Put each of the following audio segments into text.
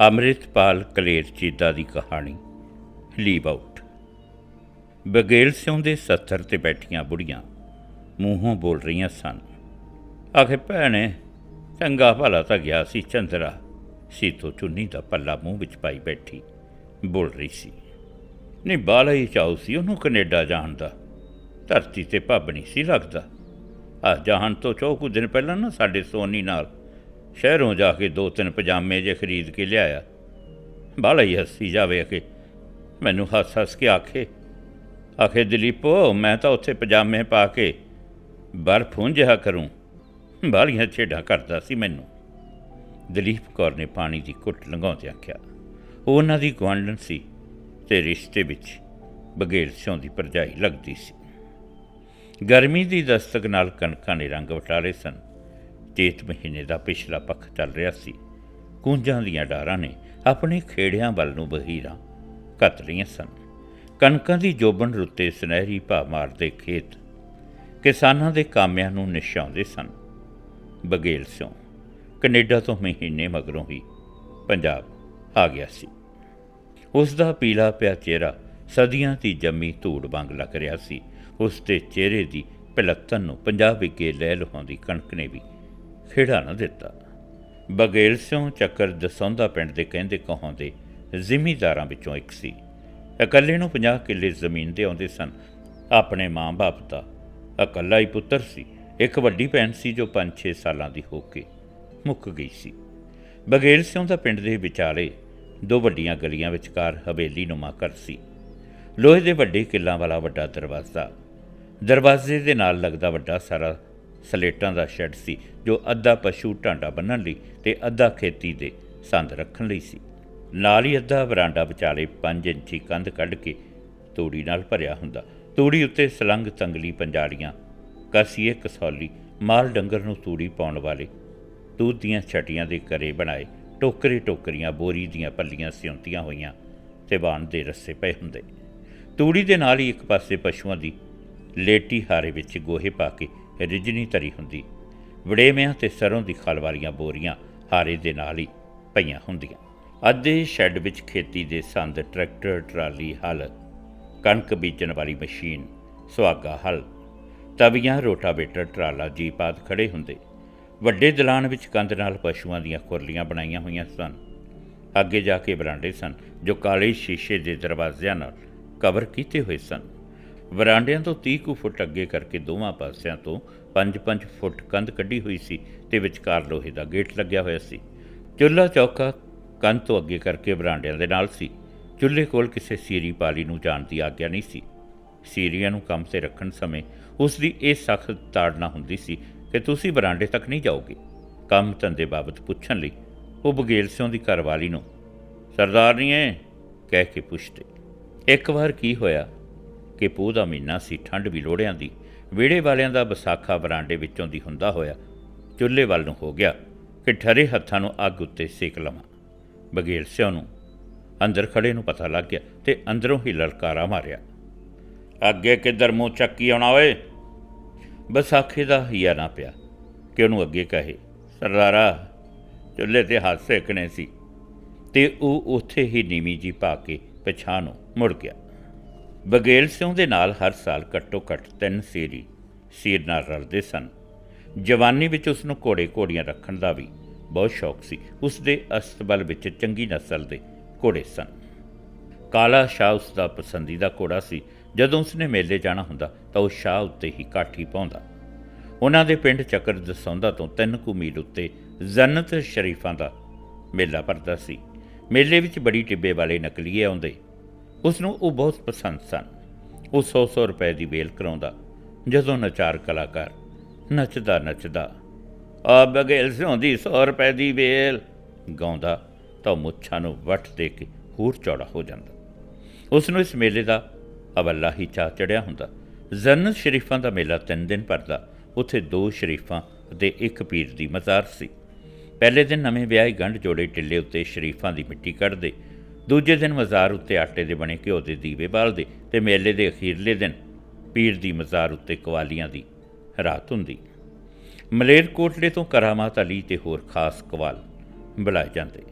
ਅੰਮ੍ਰਿਤਪਾਲ ਕਲੇਰ ਚੀਦਾ ਦੀ ਕਹਾਣੀ, leave out. Baghel ਸਿਉਂ ਦੇ ਸੱਥਰ ਤੇ ਬੈਠੀਆਂ ਬੁੜੀਆਂ ਮੂੰਹੋਂ ਬੋਲ ਰਹੀਆਂ ਸਨ। ਆਖੇ, ਭੈਣੇ, ਚੰਗਾ ਭਲਾ ਤਾਂ ਗਿਆ ਸੀ, ਚੰਦਰਾ। ਸੀਤੋ ਚੁੰਨੀ ਦਾ ਪੱਲਾ ਮੂੰਹ ਵਿੱਚ ਪਾਈ ਬੈਠੀ, ਬੋਲ ਰਹੀ ਸੀ। ਨਹੀਂ ਬਾਲਾ ਹੀ ਚਾਉ ਸੀ ਉਹਨੂੰ ਕੈਨੇਡਾ ਜਾਣ ਦਾ। ਧਰਤੀ ਤੇ ਭੱਬ ਨਹੀਂ ਸੀ ਲੱਗਦਾ। ਆ ਜਾਣ ਤੋਂ ਚੌਕੂ ਦਿਨ ਪਹਿਲਾਂ ਨਾ ਸਾਡੇ ਸੋਨੀ ਨਾਲ ਸ਼ਹਿਰੋਂ ਜਾ ਕੇ ਦੋ ਤਿੰਨ ਪਜਾਮੇ ਜੇ ਖਰੀਦ ਕੇ ਲਿਆਇਆ। ਬਾਲਾ ਹੀ ਹੱਸੀ ਜਾਵੇ ਕਿ ਮੈਨੂੰ ਹੱਸ ਹੱਸ ਕੇ ਆਖੇ ਆਖੇ ਦਲੀਪੋ, ਮੈਂ ਤਾਂ ਉੱਥੇ ਪਜਾਮੇ ਪਾ ਕੇ ਬਰਫ ਜਿਹਾ ਕਰੂੰ। ਬਾਲੀਆਂ ਛੇੜਾਂ ਕਰਦਾ ਸੀ ਮੈਨੂੰ। ਦਲੀਪ ਕੌਰ ਨੇ ਪਾਣੀ ਦੀ ਘੁੱਟ ਲੰਘਾਉਂਦਿਆਂ ਆਖਿਆ, ਉਹ ਉਹਨਾਂ ਦੀ ਗੁਆਂਢਣ ਸੀ ਤੇ ਰਿਸ਼ਤੇ ਵਿੱਚ ਬਗੈਰ ਸਿਉਂ ਦੀ ਪਰਜਾਈ ਲੱਗਦੀ ਸੀ। ਗਰਮੀ ਦੀ ਦਸਤਕ ਨਾਲ ਕਣਕਾਂ ਨੇ ਰੰਗ ਵਟਾਲੇ ਸਨ। ਚੇਤ ਮਹੀਨੇ ਦਾ ਪਿਛਲਾ ਪੱਖ ਚੱਲ ਰਿਹਾ ਸੀ। ਕੂੰਜਾਂ ਦੀਆਂ ਡਾਰਾਂ ਨੇ ਆਪਣੇ ਖੇੜਿਆਂ ਵੱਲ ਨੂੰ ਬਹੀਰਾਂ ਕੱਤ ਰਹੀਆਂ ਸਨ। ਕਣਕਾਂ ਦੀ ਜੋਬਨ ਰੁੱਤੇ ਸੁਨਹਿਰੀ ਭਾ ਮਾਰਦੇ ਖੇਤ ਕਿਸਾਨਾਂ ਦੇ ਕਾਮਿਆਂ ਨੂੰ ਨਿਸ਼ਾਉਂਦੇ ਸਨ। ਬਗੇਲ ਸਿਓ ਕੈਨੇਡਾ ਤੋਂ ਮਹੀਨੇ ਮਗਰੋਂ ਹੀ ਪੰਜਾਬ ਆ ਗਿਆ ਸੀ। ਉਸ ਦਾ ਪੀਲਾ ਪਿਆ ਚਿਹਰਾ ਸਦੀਆਂ ਦੀ ਜੰਮੀ ਧੂੜ ਵਾਂਗ ਲੱਗ ਰਿਹਾ ਸੀ। ਉਸ ਦੇ ਚਿਹਰੇ ਦੀ ਪਲੱਤਨ ਨੂੰ ਪੰਜਾਬ ਵਿਕੇ ਲੈ ਲਹਾਉਂਦੀ ਕਣਕ ਨੇ ਵੀ ਖੇੜਾ ਨਾ ਦਿੱਤਾ। ਬਗੇਲ ਸਿਓ ਚੱਕਰ ਦਸੌਂਦਾ ਪਿੰਡ ਦੇ ਕਹਿੰਦੇ ਕਹਾਉਂਦੇ ਜ਼ਿਮੀਦਾਰਾਂ ਵਿੱਚੋਂ ਇੱਕ ਸੀ। ਇਕੱਲੇ ਨੂੰ 50 ਕਿੱਲੇ ਜ਼ਮੀਨ ਦੇ ਆਉਂਦੇ ਸਨ। ਆਪਣੇ ਮਾਂ-ਬਾਪ ਦਾ ਇਕੱਲਾ ਹੀ ਪੁੱਤਰ ਸੀ। ਇੱਕ ਵੱਡੀ ਭੈਣ ਸੀ ਜੋ 5-6 ਸਾਲਾਂ ਦੀ ਹੋ ਕੇ ਮੁੱਕ ਗਈ ਸੀ। ਬਗੇਲ ਸਿਉਂ ਦਾ ਪਿੰਡ ਦੇ ਵਿਚਾਲੇ ਦੋ ਵੱਡੀਆਂ ਗਲੀਆਂ ਵਿਚਕਾਰ ਹਵੇਲੀ ਨੁਮਾ ਘਰ ਸੀ। ਲੋਹੇ ਦੇ ਵੱਡੇ ਕਿੱਲਾਂ ਵਾਲਾ ਵੱਡਾ ਦਰਵਾਜ਼ਾ। ਦਰਵਾਜ਼ੇ ਦੇ ਨਾਲ ਲੱਗਦਾ ਵੱਡਾ ਸਾਰਾ ਸਲੇਟਾਂ ਦਾ ਸ਼ੈੱਡ ਸੀ, ਜੋ ਅੱਧਾ ਪਸ਼ੂ ਢਾਂਡਾ ਬੰਨਣ ਲਈ ਤੇ ਅੱਧਾ ਖੇਤੀ ਦੇ ਸੰਦ ਰੱਖਣ ਲਈ ਸੀ। ਨਾਲ ਹੀ ਅੱਧਾ ਵਰਾਂਡਾ ਵਿਚਾਲੇ 5 ਇੰਚੀ ਕੰਧ ਕੱਢ ਕੇ ਤੂੜੀ ਨਾਲ ਭਰਿਆ ਹੁੰਦਾ। ਤੂੜੀ ਉੱਤੇ ਸਲੰਗ ਤੰਗਲੀ ਪੰਜਾੜੀਆਂ ਕਸੀਏ ਕਸੌਲੀ, ਮਾਲ ਡੰਗਰ ਨੂੰ ਤੂੜੀ ਪਾਉਣ ਵਾਲੇ ਦੁੱਧ ਦੀਆਂ ਛਟੀਆਂ ਦੇ ਕਰੇ ਬਣਾਏ ਟੋਕਰੇ ਟੋਕਰੀਆਂ ਬੋਰੀ ਦੀਆਂ ਪੱਲੀਆਂ ਸਿਉਂਤੀਆਂ ਹੋਈਆਂ ਤੇ ਬਾਣ ਦੇ ਰੱਸੇ ਪਏ ਹੁੰਦੇ। ਤੂੜੀ ਦੇ ਨਾਲ ਹੀ ਇੱਕ ਪਾਸੇ ਪਸ਼ੂਆਂ ਦੀ ਲੇਟੀ ਹਾਰੇ ਵਿੱਚ ਗੋਹੇ ਪਾ ਕੇ ਰਿਜਨੀ ਧਰੀ ਹੁੰਦੀ। ਵੜੇਵਿਆਂ ਤੇ ਸਰੋਂ ਦੀ ਖਲ ਵਾਲੀਆਂ ਬੋਰੀਆਂ ਹਾਰੇ ਦੇ ਨਾਲ ਹੀ ਪਈਆਂ ਹੁੰਦੀਆਂ। ਅੱਧੇ ਸ਼ੈੱਡ ਵਿੱਚ ਖੇਤੀ ਦੇ ਸੰਦ, ਟਰੈਕਟਰ, ਟਰਾਲੀ, ਹਲ, ਕਣਕ ਬੀਜਣ ਵਾਲੀ ਮਸ਼ੀਨ, ਸੁਹਾਗਾ ਹਲ, ਤਵੀਆਂ, ਰੋਟਾਵੇਟਰ, ਟਰਾਲਾ, ਜੀਪ ਆਦਿ ਖੜੇ ਹੁੰਦੇ। ਵੱਡੇ ਦਲਾਨ ਵਿੱਚ ਕੰਧ ਨਾਲ ਪਸ਼ੂਆਂ ਦੀਆਂ ਕੁਰਲੀਆਂ ਬਣਾਈਆਂ ਹੋਈਆਂ ਸਨ। ਅੱਗੇ ਜਾ ਕੇ ਬਰਾਂਡੇ ਸਨ, ਜੋ ਕਾਲੇ ਸ਼ੀਸ਼ੇ ਦੇ ਦਰਵਾਜ਼ਿਆਂ ਨਾਲ ਕਵਰ ਕੀਤੇ ਹੋਏ ਸਨ। ਵਰਾਂਡਿਆਂ ਤੋਂ 30 ਕੁ ਫੁੱਟ ਅੱਗੇ ਕਰਕੇ ਦੋਵਾਂ ਪਾਸਿਆਂ ਤੋਂ 5-5 ਫੁੱਟ ਕੰਧ ਕੱਢੀ ਹੋਈ ਸੀ ਤੇ ਵਿਚਕਾਰ ਲੋਹੇ ਦਾ ਗੇਟ ਲੱਗਿਆ ਹੋਇਆ ਸੀ। ਚੁੱਲ੍ਹਾ ਚੌਕਾ ਕੰਧ ਤੋਂ ਅੱਗੇ ਕਰਕੇ ਵਰਾਂਡਿਆਂ ਦੇ ਨਾਲ ਸੀ। ਚੁੱਲ੍ਹੇ ਕੋਲ ਕਿਸੇ ਸੀਰੀ ਪਾਲੀ ਨੂੰ ਜਾਣ ਦੀ ਆਗਿਆ ਨਹੀਂ ਸੀ। ਸੀਰੀਆਂ ਨੂੰ ਕੰਮ ਤੇ ਰੱਖਣ ਸਮੇਂ ਉਸ ਦੀ ਇਹ ਸਖਤ ਤਾੜਨਾ ਹੁੰਦੀ ਸੀ ਕਿ ਤੁਸੀਂ ਬਰਾਂਡੇ ਤੱਕ ਨਹੀਂ ਜਾਓਗੇ। ਕੰਮ ਧੰਦੇ ਬਾਬਤ ਪੁੱਛਣ ਲਈ ਉਹ ਬਗੇਲ ਸਿਉਂ ਦੀ ਘਰਵਾਲੀ ਨੂੰ, ਸਰਦਾਰਨੀਏ, ਕਹਿ ਕੇ ਪੁੱਛਦੇ, ਇੱਕ ਵਾਰ ਕੀ ਹੋਇਆ? ਕਿ ਪੋਹ ਦਾ ਮਹੀਨਾ ਸੀ ਠੰਡ ਵੀ ਲੋੜਿਆਂ ਦੀ। ਵਿਹੜੇ ਵਾਲਿਆਂ ਦਾ ਵਿਸਾਖਾ ਬਰਾਂਡੇ ਵਿੱਚੋਂ ਦੀ ਹੁੰਦਾ ਹੋਇਆ ਚੁੱਲ੍ਹੇ ਵੱਲ ਨੂੰ ਹੋ ਗਿਆ ਕਿ ਠਰੇ ਹੱਥਾਂ ਨੂੰ ਅੱਗ ਉੱਤੇ ਸੇਕ ਲਵਾਂ। ਬਗੇਲ ਸਿਉਂ ਨੂੰ ਅੰਦਰ ਖੜੇ ਨੂੰ ਪਤਾ ਲੱਗ ਗਿਆ ਤੇ ਅੰਦਰੋਂ ਹੀ ਲਲਕਾਰਾ ਮਾਰਿਆ। ਅੱਗੇ ਕਿੱਧਰ ਮੂੰਹ ਚੱਕੀ ਆਉਣਾ ਓਏ? ਬਸਾਖੇ ਦਾ ਹਿਆ ਨਾ ਪਿਆ ਕਿ ਉਹਨੂੰ ਅੱਗੇ ਕਹੇ, ਸਰਦਾਰਾ, ਚੁੱਲ੍ਹੇ ਤੇ ਹੱਥ ਸੇਕਣੇ ਸੀ। ਤੇ ਉਹ ਉੱਥੇ ਹੀ ਨੀਵੀਂ ਜੀ ਪਾ ਕੇ ਪਛਾਣ ਨੂੰ ਮੁੜ ਗਿਆ। ਬਗੇਲ ਸਿਉਂ ਦੇ ਨਾਲ ਹਰ ਸਾਲ ਘੱਟੋ ਘੱਟ ਤਿੰਨ ਸੀਰੀ ਸੀਰ ਨਾਲ ਰਲਦੇ ਸਨ। ਜਵਾਨੀ ਵਿੱਚ ਉਸ ਨੂੰ ਘੋੜੇ ਘੋੜੀਆਂ ਰੱਖਣ ਦਾ ਵੀ ਬਹੁਤ ਸ਼ੌਕ ਸੀ। ਉਸ ਦੇ ਅਸਤਬਲ ਵਿੱਚ ਚੰਗੀ ਨਸਲ ਦੇ ਘੋੜੇ ਸਨ। ਕਾਲਾ ਸ਼ਾਹ ਉਸ ਦਾ ਪਸੰਦੀਦਾ ਘੋੜਾ ਸੀ। ਜਦੋਂ ਉਸਨੇ ਮੇਲੇ ਜਾਣਾ ਹੁੰਦਾ ਤਾਂ ਉਹ ਸ਼ਾਹ ਉੱਤੇ ਹੀ ਕਾਠੀ ਪਾਉਂਦਾ। ਉਹਨਾਂ ਦੇ ਪਿੰਡ ਚੱਕਰ ਦਸੌਂਦਾ ਤੋਂ ਤਿੰਨ ਕੁ ਮੀਲ ਉੱਤੇ ਜੰਨਤ ਸ਼ਰੀਫਾਂ ਦਾ ਮੇਲਾ ਭਰਦਾ ਸੀ। ਮੇਲੇ ਵਿੱਚ ਬੜੀ ਟਿੱਬੇ ਵਾਲੇ ਨਕਲੀਏ ਆਉਂਦੇ ਉਸ ਨੂੰ ਉਹ ਬਹੁਤ ਪਸੰਦ ਸਨ। ਉਹ 100-100 ਰੁਪਏ ਦੀ ਵੇਲ ਕਰਾਉਂਦਾ, ਜਦੋਂ ਨਚਾਰ ਕਲਾਕਾਰ ਨੱਚਦਾ ਨੱਚਦਾ, ਆ ਬਗੇਲ ਸਿਉਂਦੀ 100 ਰੁਪਏ ਦੀ ਵੇਲ ਗਾਉਂਦਾ, ਤਾਂ ਮੁੱਛਾਂ ਨੂੰ ਵੱਟ ਦੇ ਕੇ ਹੋਰ ਚੌੜਾ ਹੋ ਜਾਂਦਾ। ਉਸ ਨੂੰ ਇਸ ਮੇਲੇ ਦਾ ਅਵੱਲਾ ਹੀ ਚਾ ਚੜਿਆ ਹੁੰਦਾ। ਜੰਨਤ ਸ਼ਰੀਫਾਂ ਦਾ ਮੇਲਾ ਤਿੰਨ ਦਿਨ ਭਰਦਾ। ਉੱਥੇ ਦੋ ਸ਼ਰੀਫਾਂ ਅਤੇ ਇੱਕ ਪੀਰ ਦੀ ਮਜ਼ਾਰ ਸੀ। ਪਹਿਲੇ ਦਿਨ ਨਵੇਂ ਵਿਆਹੇ ਗੰਢ ਜੋੜੇ ਟਿੱਲੇ ਉੱਤੇ ਸ਼ਰੀਫਾਂ ਦੀ ਮਿੱਟੀ ਕੱਢਦੇ ਦੂਜੇ ਦਿਨ ਮਜ਼ਾਰ ਉੱਤੇ ਆਟੇ ਦੇ ਬਣੇ ਘਿਓ ਦੇ ਦੀਵੇ ਬਾਲਦੇ ਤੇ ਮੇਲੇ ਦੇ ਅਖੀਰਲੇ ਦਿਨ ਪੀਰ ਦੀ ਮਜ਼ਾਰ ਉੱਤੇ ਕਵਾਲੀਆਂ ਦੀ ਰਾਤ ਹੁੰਦੀ। ਮਲੇਰਕੋਟਲੇ ਤੋਂ ਕਰਾਮਾਤ ਅਲੀ ਤੇ ਹੋਰ ਖਾਸ ਕਵਾਲ ਬੁਲਾਏ ਜਾਂਦੇ।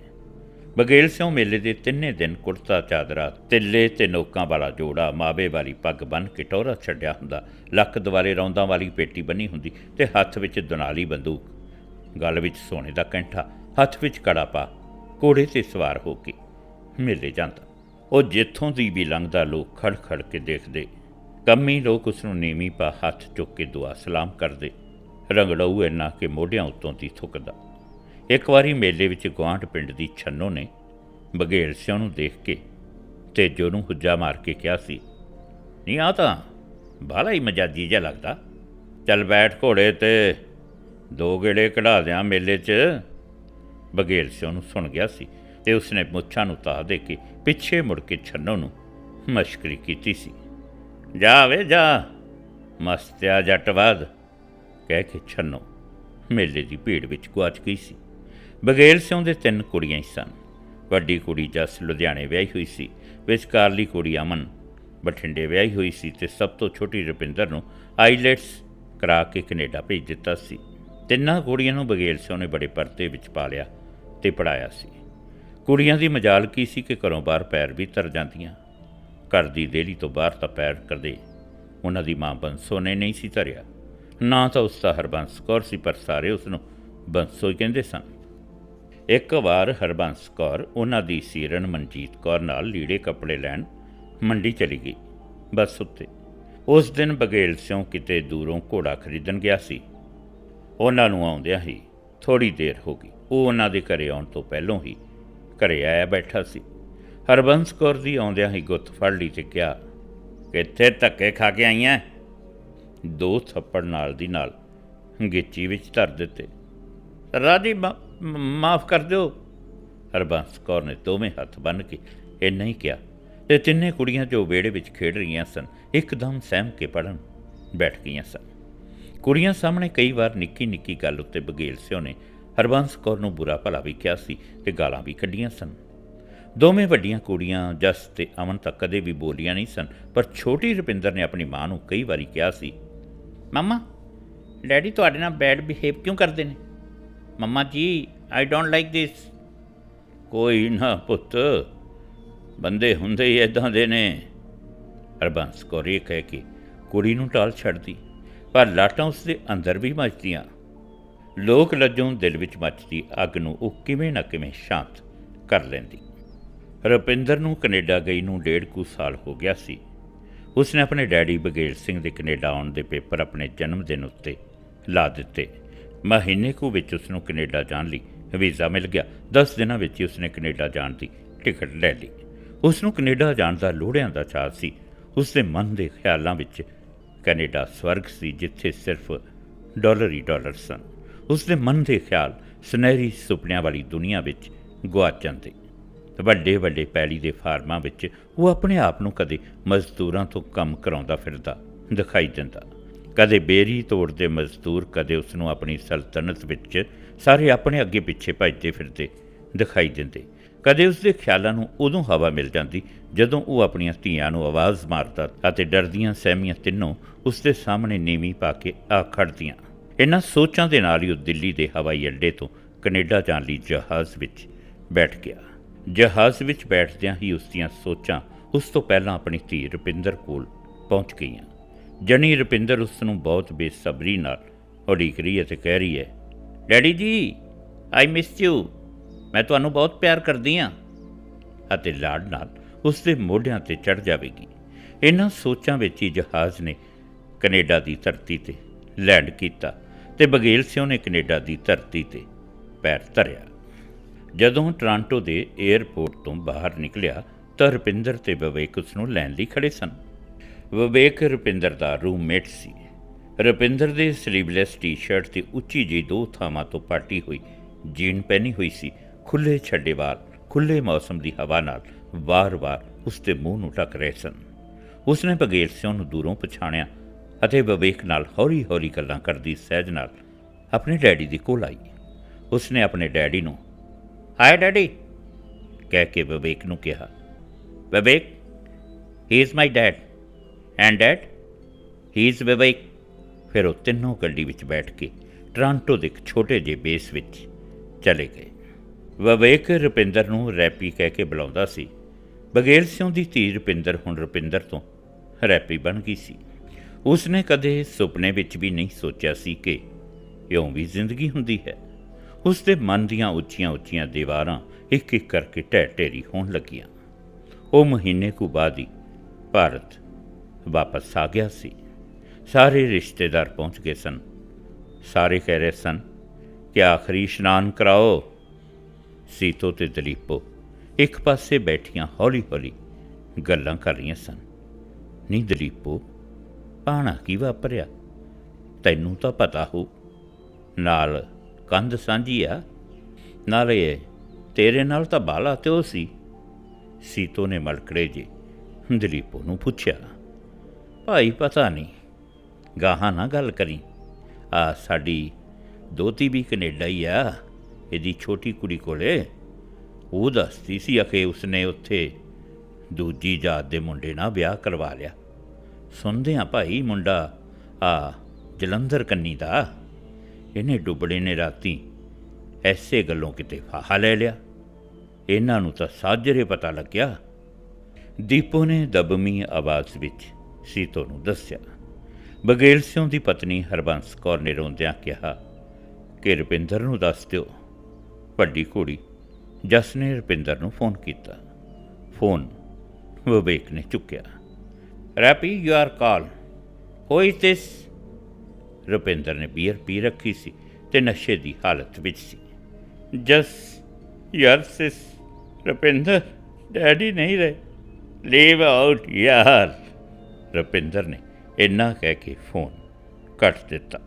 ਬਗੇਲ ਸਿਉ ਮੇਲੇ ਦੇ ਤਿੰਨੇ ਦਿਨ ਕੁੜਤਾ, ਚਾਦਰਾ, ਤਿੱਲੇ ਤੇ ਨੋਕਾਂ ਵਾਲਾ ਜੋੜਾ, ਮਾਵੇ ਵਾਲੀ ਪੱਗ ਬੰਨ ਕੇ ਟੋਰਾ ਛੱਡਿਆ ਹੁੰਦਾ। ਲੱਕ ਦੁਆਲੇ ਰੌਂਦਾਂ ਵਾਲੀ ਪੇਟੀ ਬੰਨੀ ਹੁੰਦੀ ਤੇ ਹੱਥ ਵਿੱਚ ਦੁਨਾਲੀ ਬੰਦੂਕ, ਗਲ ਵਿੱਚ ਸੋਨੇ ਦਾ ਕੈਂਠਾ, ਹੱਥ ਵਿੱਚ ਕੜਾ ਪਾ ਘੋੜੇ ਤੇ ਸਵਾਰ ਹੋ ਕੇ। ਮੇਲੇ ਜਾਂਦਾ। ਉਹ ਜਿੱਥੋਂ ਦੀ ਵੀ ਲੰਘਦਾ ਲੋਕ ਖੜ ਖੜ ਕੇ ਦੇਖਦੇ। ਕੰਮੀ ਲੋਕ ਉਸ ਨੂੰ ਨੀਵੀਂ ਪਾ ਹੱਥ ਚੁੱਕ ਕੇ ਦੁਆ ਸਲਾਮ ਕਰਦੇ। ਰੰਗੜਾਊ ਇੰਨਾ ਕਿ ਮੋਢਿਆਂ ਉੱਤੋਂ ਦੀ ਥੁੱਕਦਾ। ਇੱਕ ਵਾਰੀ ਮੇਲੇ ਵਿੱਚ ਗੁਆਂਢ ਪਿੰਡ ਦੀ ਛੰਨੋ ਨੇ ਬਗੇਲ ਸਿਉ ਨੂੰ ਦੇਖ ਕੇ ਤੇਜੋ ਨੂੰ ਹੁੱਜਾ ਮਾਰ ਕੇ ਕਿਹਾ ਸੀ, ਨਹੀਂ ਆ ਤਾਂ ਬਾਲਾ ਹੀ ਮਜਾਜੀ ਜਿਹਾ ਲੱਗਦਾ। ਚੱਲ ਬੈਠ ਘੋੜੇ ਤੇ ਦੋ ਗੇੜੇ ਕਢਾ ਦਿਆਂ ਮੇਲੇ 'ਚ। ਬਗੇਲ ਸਿਉ ਨੂੰ ਸੁਣ ਗਿਆ ਸੀ। ਤੇ ਉਸਨੇ ਮੁੱਛਾਂ ਨੂੰ ਤਾਹ ਦੇ ਕੇ ਪਿੱਛੇ ਮੁੜ ਕੇ ਛੰਨੋ ਨੂੰ ਮਸ਼ਕਰੀ ਕੀਤੀ ਸੀ। ਜਾ ਵੇ, ਜਾ। ਮਸਤਿਆ ਜੱਟਵਾਦ ਕਹਿ ਕੇ ਛੰਨੋ ਮੇਲੇ ਦੀ ਭੀੜ ਵਿੱਚ ਗੁਆਚ ਗਈ ਸੀ। ਬਗੇਲ ਸਿਉਂ ਦੇ ਤਿੰਨ ਕੁੜੀਆਂ ਹੀ ਸਨ। ਵੱਡੀ ਕੁੜੀ ਜਸ ਲੁਧਿਆਣੇ ਵਿਆਹੀ ਹੋਈ ਸੀ। ਵਿਚਕਾਰਲੀ ਕੁੜੀ ਅਮਨ ਬਠਿੰਡੇ ਵਿਆਹੀ ਹੋਈ ਸੀ ਤੇ ਸਭ ਤੋਂ ਛੋਟੀ ਰੁਪਿੰਦਰ ਨੂੰ ਆਈਲੈਟਸ ਕਰਾ ਕੇ ਕੈਨੇਡਾ ਭੇਜ ਦਿੱਤਾ ਸੀ। ਤਿੰਨਾਂ ਕੁੜੀਆਂ ਨੂੰ ਬਗੇਲ ਸਿਉਂ ਨੇ ਬੜੇ ਪਰਤੇ ਵਿੱਚ ਪਾਲਿਆ ਤੇ ਪੜਾਇਆ ਸੀ। ਕੁੜੀਆਂ ਦੀ ਮਜਾਲ ਕੀ ਸੀ ਕਿ ਘਰੋਂ ਬਾਹਰ ਪੈਰ ਵੀ ਤਰ ਜਾਂਦੀਆਂ? ਘਰ ਦੀ ਦੇਲੀ ਤੋਂ ਬਾਹਰ ਤਾਂ ਪੈਰ ਕਰਦੇ ਉਹਨਾਂ ਦੀ ਮਾਂ ਬੰਸੋ ਨੇ ਨਹੀਂ ਸੀ ਧਰਿਆ। ਨਾ ਤਾਂ ਉਸ ਦਾ ਹਰਬੰਸ ਕੌਰ ਸੀ, ਪਰ ਸਾਰੇ ਉਸ ਨੂੰ ਬੰਸੋ ਹੀ ਕਹਿੰਦੇ ਸਨ। ਇੱਕ ਵਾਰ ਹਰਬੰਸ ਕੌਰ ਉਹਨਾਂ ਦੀ ਸੀਰਨ ਮਨਜੀਤ ਕੌਰ ਨਾਲ ਲੀੜੇ ਕੱਪੜੇ ਲੈਣ ਮੰਡੀ ਚਲੀ ਗਈ, ਬੱਸ ਉੱਤੇ। ਉਸ ਦਿਨ ਬਗੇਲ ਸਿਉਂ ਕਿਤੇ ਦੂਰੋਂ ਘੋੜਾ ਖਰੀਦਣ ਗਿਆ ਸੀ। ਉਹਨਾਂ ਨੂੰ ਆਉਂਦਿਆਂ ਹੀ ਥੋੜੀ ਦੇਰ ਹੋ ਗਈ। ਉਹ ਉਹਨਾਂ ਦੇ ਘਰੇ ਆਉਣ ਤੋਂ ਪਹਿਲਾਂ ਹੀ ਘਰੇ ਆਇਆ ਬੈਠਾ ਸੀ। ਹਰਬੰਸ ਕੌਰ ਦੀ ਆਉਂਦਿਆਂ ਹੀ ਗੁੱਤ ਫੜ ਲਈ ਤੇ ਕਿਹਾ, ਕਿੱਥੇ ਧੱਕੇ ਖਾ ਕੇ ਆਈਆਂ ਦੋ ਥੱਪੜ ਨਾਲ ਦੀ ਨਾਲ ਗਿੱਚੀ ਵਿੱਚ ਧਰ ਦਿੱਤੇ। ਰਾਜੀ ਮਾਫ ਕਰ ਦਿਓ। ਹਰਬੰਸ ਕੌਰ ਨੇ ਦੋਵੇਂ ਹੱਥ ਬੰਨ ਕੇ ਇੰਨਾ ਹੀ ਕਿਹਾ ਤੇ ਤਿੰਨੇ ਕੁੜੀਆਂ ਜੋ ਵਿਹੜੇ ਵਿੱਚ ਖੇਡ ਰਹੀਆਂ ਸਨ, ਇੱਕਦਮ ਸਹਿਮ ਕੇ ਪੜਨ ਬੈਠ ਗਈਆਂ ਸਨ। ਕੁੜੀਆਂ ਸਾਹਮਣੇ ਕਈ ਵਾਰ ਨਿੱਕੀ ਨਿੱਕੀ ਗੱਲ ਉੱਤੇ ਬਗੇਲ ਸਿਓ ਨੇ ਹਰਬੰਸ ਕੌਰ ਨੂੰ ਬੁਰਾ ਭਲਾ ਵੀ ਕਿਹਾ ਸੀ ਤੇ ਗਾਲਾਂ ਵੀ ਕੱਢੀਆਂ ਸਨ। ਦੋਵੇਂ ਵੱਡੀਆਂ ਕੁੜੀਆਂ ਜਸ ਤੇ ਅਮਨ ਤਾਂ ਕਦੇ ਵੀ ਬੋਲੀਆਂ ਨਹੀਂ ਸਨ, ਪਰ ਛੋਟੀ ਰੁਪਿੰਦਰ ਨੇ ਆਪਣੀ ਮਾਂ ਨੂੰ ਕਈ ਵਾਰੀ ਕਿਹਾ ਸੀ, ਮੰਮਾ, ਡੈਡੀ ਤੁਹਾਡੇ ਨਾਲ ਬੈਡ ਬਿਹੇਵ ਕਿਉਂ ਕਰਦੇ ਨੇ? ਮੰਮਾ ਜੀ ਆਈ ਡੋਨਟ ਲਾਈਕ ਥਿਸ ਕੋਈ ਨਾ ਪੁੱਤ, ਬੰਦੇ ਹੁੰਦੇ ਹੀ ਇਦਾਂ ਦੇ ਨੇ। ਹਰਬੰਸ ਕੌਰ ਇਹ ਕਹਿ ਕੇ ਕੁੜੀ ਨੂੰ ਟਾਲ ਛੱਡਦੀ, ਪਰ ਲਾਟਾਂ ਉਸ ਦੇ ਅੰਦਰ ਵੀ ਮੱਚਦੀਆਂ। ਲੋਕ ਲੱਜੋਂ ਦਿਲ ਵਿੱਚ ਮੱਚਦੀ ਅੱਗ ਨੂੰ ਉਹ ਕਿਵੇਂ ਨਾ ਕਿਵੇਂ ਸ਼ਾਂਤ ਕਰ ਲੈਂਦੀ। ਰੁਪਿੰਦਰ ਨੂੰ ਕੈਨੇਡਾ ਗਈ ਨੂੰ ਡੇਢ ਕੁ ਸਾਲ ਹੋ ਗਿਆ ਸੀ। ਉਸਨੇ ਆਪਣੇ ਡੈਡੀ ਬਗੇਲ ਸਿੰਘ ਦੇ ਕੈਨੇਡਾ ਆਉਣ ਦੇ ਪੇਪਰ ਆਪਣੇ ਜਨਮ ਦਿਨ ਉੱਤੇ ਲਾ ਦਿੱਤੇ। ਮਹੀਨੇ ਕੁ ਵਿੱਚ ਉਸ ਨੂੰ ਕੈਨੇਡਾ ਜਾਣ ਲਈ ਵੀਜ਼ਾ ਮਿਲ ਗਿਆ। 10 ਦਿਨਾਂ ਵਿੱਚ ਹੀ ਉਸਨੇ ਕੈਨੇਡਾ ਜਾਣ ਦੀ ਟਿਕਟ ਲੈ ਲਈ। ਉਸ ਨੂੰ ਕੈਨੇਡਾ ਜਾਣ ਦਾ ਲੋੜਿਆਂ ਦਾ ਚਾਅ ਸੀ। ਉਸ ਦੇ ਮਨ ਦੇ ਖਿਆਲਾਂ ਵਿੱਚ ਕੈਨੇਡਾ ਸਵਰਗ ਸੀ, ਜਿੱਥੇ ਸਿਰਫ ਡਾਲਰ ਹੀ ਡਾਲਰ ਸਨ। ਉਸ ਦੇ ਮਨ ਦੇ ਖਿਆਲ ਸੁਨਹਿਰੀ ਸੁਪਨਿਆਂ ਵਾਲੀ ਦੁਨੀਆ ਵਿੱਚ ਗੁਆਚ ਜਾਂਦੇ। ਵੱਡੇ ਵੱਡੇ ਪੈਲੀ ਦੇ ਫਾਰਮਾਂ ਵਿੱਚ ਉਹ ਆਪਣੇ ਆਪ ਨੂੰ ਕਦੇ ਮਜ਼ਦੂਰਾਂ ਤੋਂ ਕੰਮ ਕਰਾਉਂਦਾ ਫਿਰਦਾ ਦਿਖਾਈ ਦਿੰਦਾ। ਕਦੇ ਬੇਰੀ ਤੋੜਦੇ ਮਜ਼ਦੂਰ, ਕਦੇ ਉਸ ਨੂੰ ਆਪਣੀ ਸਲਤਨਤ ਵਿੱਚ ਸਾਰੇ ਆਪਣੇ ਅੱਗੇ ਪਿੱਛੇ ਭੱਜਦੇ ਫਿਰਦੇ ਦਿਖਾਈ ਦਿੰਦੇ। ਕਦੇ ਉਸ ਦੇ ਖਿਆਲਾਂ ਨੂੰ ਉਦੋਂ ਹਵਾ ਮਿਲ ਜਾਂਦੀ ਜਦੋਂ ਉਹ ਆਪਣੀਆਂ ਧੀਆਂ ਨੂੰ ਆਵਾਜ਼ ਮਾਰਦਾ ਅਤੇ ਡਰਦੀਆਂ ਸਹਿਮੀਆਂ ਤਿੰਨੋਂ ਉਸ ਦੇ ਸਾਹਮਣੇ ਨੀਵੀਂ ਪਾ ਕੇ ਆ ਖੜਦੀਆਂ ਇਹਨਾਂ ਸੋਚਾਂ ਦੇ ਨਾਲ ਹੀ ਉਹ ਦਿੱਲੀ ਦੇ ਹਵਾਈ ਅੱਡੇ ਤੋਂ ਕੈਨੇਡਾ ਜਾਣ ਲਈ ਜਹਾਜ਼ ਵਿੱਚ ਬੈਠ ਗਿਆ। ਜਹਾਜ਼ ਵਿੱਚ ਬੈਠਦਿਆਂ ਹੀ ਉਸ ਦੀਆਂ ਸੋਚਾਂ ਉਸ ਤੋਂ ਪਹਿਲਾਂ ਆਪਣੀ ਧੀ ਰੁਪਿੰਦਰ ਕੋਲ ਪਹੁੰਚ ਗਈਆਂ। ਜਣੀ ਰੁਪਿੰਦਰ ਉਸ ਨੂੰ ਬਹੁਤ ਬੇਸਬਰੀ ਨਾਲ ਉਡੀਕ ਰਹੀ ਹੈ ਤੇ ਕਹਿ ਰਹੀ ਹੈ, ਡੈਡੀ ਜੀ ਆਈ ਮਿਸ ਯੂ ਮੈਂ ਤੁਹਾਨੂੰ ਬਹੁਤ ਪਿਆਰ ਕਰਦੀ ਹਾਂ। ਅਤੇ ਲਾੜ ਨਾਲ ਉਸ ਦੇ ਮੋਢਿਆਂ ਤੇ ਚੜ ਜਾਵੇਗੀ। ਇਹਨਾਂ ਸੋਚਾਂ ਵਿੱਚ ਹੀ ਜਹਾਜ਼ ਨੇ ਕੈਨੇਡਾ ਦੀ ਧਰਤੀ ਤੇ ਲੈਂਡ ਕੀਤਾ। ਤੇ ਬਗੇਲ ਸਿਉ ਨੇ ਕੈਨੇਡਾ ਦੀ ਧਰਤੀ ਤੇ ਪੈਰ ਧਰਿਆ। ਜਦੋਂ ਟੋਰਾਂਟੋ ਦੇ 에ਅਰਪੋਰਟ ਤੋਂ ਬਾਹਰ ਨਿਕਲਿਆ, ਤਾਂ ਰੁਪਿੰਦਰ ਤੇ ਵਿਵੇਕ ਉਸ ਨੂੰ ਲੈਣ ਲਈ ਖੜੇ ਸਨ। ਵਿਵੇਕ ਰੁਪਿੰਦਰ ਦਾ ਰੂਮਮੇਟ ਸੀ। ਰੁਪਿੰਦਰ ਦੇ ਸਲੀਵਲੈਸ ਟੀ-ਸ਼ਰਟ ਤੇ ਉੱਚੀ ਜਿਹੀ ਦੋ ਥਾਵਾਂ ਤੋਂ ਪਾਟੀ ਹੋਈ ਜੀਨ ਪਹਿਨੀ ਹੋਈ ਸੀ। ਖੁੱਲੇ ਛੱਡੇ ਵਾਲ ਖੁੱਲੇ ਮੌਸਮ ਦੀ ਹਵਾ ਨਾਲ ਵਾਰ-ਵਾਰ ਉਸ ਦੇ ਮੂੰਹ ਨੂੰ ਟੱਕ ਰਹੇ ਸਨ। ਉਸਨੇ ਬਗੇਲ ਸਿਉ ਨੂੰ ਦੂਰੋਂ ਪਛਾਣਿਆ ਅਤੇ ਵਿਵੇਕ ਨਾਲ ਹੌਲੀ-ਹੌਲੀ ਗੱਲਾਂ ਕਰਦੀ ਸਹਿਜ ਨਾਲ ਆਪਣੇ ਡੈਡੀ ਦੇ ਕੋਲ ਆਈ। ਉਸਨੇ ਆਪਣੇ ਡੈਡੀ ਨੂੰ ਹਾਈ ਡੈਡੀ? ਕਹਿ ਕੇ ਵਿਵੇਕ ਨੂੰ ਕਿਹਾ। Vivek he is my dad and dad he is Vivek. ਫਿਰ ਉਹ ਤਿੰਨੋਂ ਗੱਡੀ ਵਿੱਚ ਬੈਠ ਕੇ ਟੋਰਾਂਟੋ ਦੇ ਇੱਕ ਛੋਟੇ ਜਿਹੇ ਬੇਸ ਵਿੱਚ ਚਲੇ ਗਏ। ਵਿਵੇਕ ਰੁਪਿੰਦਰ ਨੂੰ ਰੈਪੀ ਕਹਿ ਕੇ ਬੁਲਾਉਂਦਾ ਸੀ। ਬਗੇਲ ਸਿਉਂ ਦੀ ਧੀ ਰੁਪਿੰਦਰ ਹੁਣ ਰੁਪਿੰਦਰ ਤੋਂ ਰੈਪੀ ਬਣ ਗਈ ਸੀ। ਉਸਨੇ ਕਦੇ ਸੁਪਨੇ ਵਿੱਚ ਵੀ ਨਹੀਂ ਸੋਚਿਆ ਸੀ ਕਿ ਇਉਂ ਵੀ ਜ਼ਿੰਦਗੀ ਹੁੰਦੀ ਹੈ। ਉਸ ਦੇ ਮਨ ਦੀਆਂ ਉੱਚੀਆਂ ਉੱਚੀਆਂ ਦੀਵਾਰਾਂ ਇੱਕ ਇੱਕ ਕਰਕੇ ਢਹਿ ਢੇਰੀ ਹੋਣ ਲੱਗੀਆਂ। ਉਹ ਮਹੀਨੇ ਕੁ ਬਾਅਦ ਹੀ ਭਾਰਤ ਵਾਪਸ ਆ ਗਿਆ ਸੀ। ਸਾਰੇ ਰਿਸ਼ਤੇਦਾਰ ਪਹੁੰਚ ਗਏ ਸਨ। ਸਾਰੇ ਕਹਿ ਰਹੇ ਸਨ, ਕਿ ਆਖਰੀ ਇਸ਼ਨਾਨ ਕਰਾਓ। ਸੀਤੋ ਤੇ ਦਲੀਪੋ ਇੱਕ ਪਾਸੇ ਬੈਠੀਆਂ ਹੌਲੀ-ਹੌਲੀ ਗੱਲਾਂ ਕਰ ਰਹੀਆਂ ਸਨ। ਨਹੀਂ ਦਲੀਪੋ ਪਾਣਾ ਕੀ ਵਾਪਰਿਆ? ਤੈਨੂੰ ਤਾਂ ਪਤਾ ਹੋ, ਨਾਲ ਕੰਧ ਸਾਂਝੀ ਆ। ਨਾਲੇ ਤੇਰੇ ਨਾਲ ਤਾਂ ਬਾਲਾ ਤੇ ਉਹ ਸੀ। ਸੀਤੋ ਨੇ ਮਲਕੜੇ ਜੇ ਦਲੀਪੋ ਨੂੰ ਪੁੱਛਿਆ, ਭਾਈ ਪਤਾ ਨਹੀਂ, ਗਾਹਾਂ ਨਾ ਗੱਲ ਕਰੀ। ਆ ਸਾਡੀ ਦੋਤੀ ਵੀ ਕੈਨੇਡਾ ਹੀ ਆ, ਇਹਦੀ ਛੋਟੀ ਕੁੜੀ ਕੋਲੇ। ਉਹ ਦੱਸਦੀ ਸੀ ਅਖੇ ਉਸਨੇ ਉੱਥੇ ਦੂਜੀ ਜਾਤ ਦੇ ਮੁੰਡੇ ਨਾਲ ਵਿਆਹ ਕਰਵਾ ਲਿਆ। ਸੁਣਦੇ ਆ ਭਾਈ ਮੁੰਡਾ, ਆ, ਜਲੰਧਰ ਕੰਨੀ ਦਾ। ਇਹਨੇ ਡੁੱਬੜੇ ਨੇ ਰਾਤੀ ਐਸੇ ਗੱਲੋਂ ਕਿਤੇ ਫਾਹਾ ਲੈ ਲਿਆ। ਇਹਨਾਂ ਨੂੰ ਤਾਂ ਸਾਜਰੇ ਪਤਾ ਲੱਗਿਆ। ਦੀਪੋ ਨੇ ਦਬਮੀ ਆਵਾਜ਼ ਵਿੱਚ ਸੀਤੋ ਨੂੰ ਦੱਸਿਆ। ਬਗੇਲ ਸਿਉਂ ਦੀ ਪਤਨੀ ਹਰਬੰਸ ਕੌਰ ਨੇ ਰੋਂਦਿਆਂ ਕਿਹਾ, ਕਿ ਰੁਪਿੰਦਰ ਨੂੰ ਦੱਸ ਦਿਓ। ਵੱਡੀ ਕੁੜੀ ਜਸ ਨੇ ਰੁਪਿੰਦਰ ਨੂੰ ਫੋਨ ਕੀਤਾ। ਫੋਨ ਵਿਵੇਕ ਨੇ ਚੁੱਕਿਆ। ਰੈਪੀ you are call who is this Rupinder ਨੇ ਬੀਅਰ ਪੀ ਰੱਖੀ ਸੀ ਤੇ ਨਸ਼ੇ ਦੀ ਹਾਲਤ ਵਿੱਚ ਸੀ ਜਸ ਯਾਰ ਸਿਸ ਰੁਪਿੰਦਰ ਡੈਡੀ ਨਹੀਂ ਰਹੇ ਲੀਵ ਆਊਟ ਯਾਰ ਰੁਪਿੰਦਰ ਨੇ ਇੰਨਾ ਕਹਿ ਕੇ ਫੋਨ ਕੱਟ ਦਿੱਤਾ